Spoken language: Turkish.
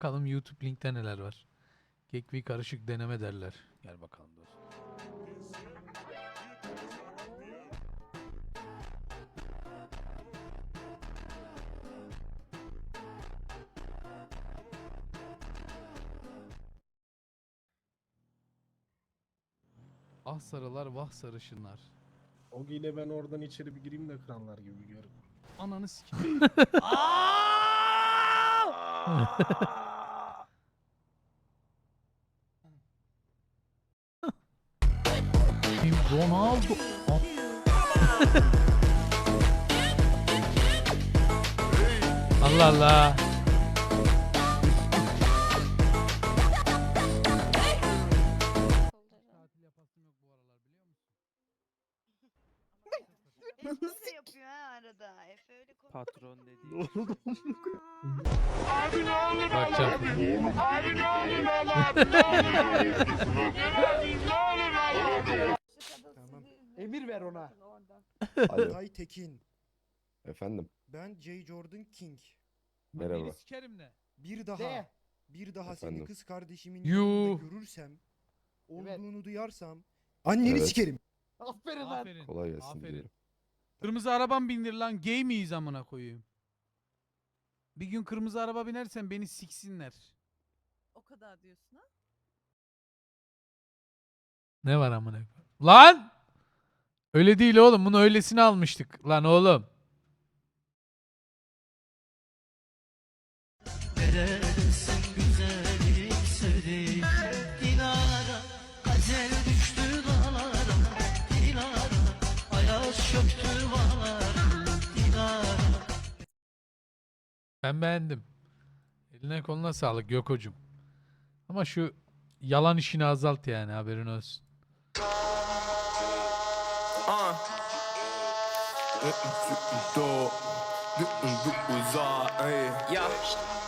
Bakalım YouTube linkte neler var. Kek bir karışık deneme derler. Gel bakalım dostum. Ah sarılar vah sarışınlar. Ogi ile ben oradan içeri bir gireyim de kranlar gibi görün. Ananı sikeyim. Kim Ronaldo? Allah Allah. Patron dedi. Oğlum. Abi ne olur Bakacağım. Abi ne olur Abi ne olur ver ona. Alo. Tekin. Efendim. Ben J. Jordan King. Merhaba. Beni sikerim de. Bir daha. De. Bir daha Efendim. seni kız kardeşimin Yuh. yanında görürsem. Olduğunu duyarsam. Anneni Evet. sikerim. Aferin lan. Aferin. Kolay gelsin Aferin. diyelim. Kırmızı arabam bindir lan. Gay miyiz amına koyayım? Bir gün kırmızı araba binersen beni siksinler. O kadar diyorsun ha? Ne var amına koyayım? Lan! Öyle değil oğlum. Bunu öylesine almıştık lan oğlum. Ben beğendim. Eline koluna sağlık Gökocuğum. Ama şu yalan işini azalt yani haberin olsun. Uh. Do, do, do, do, do, do,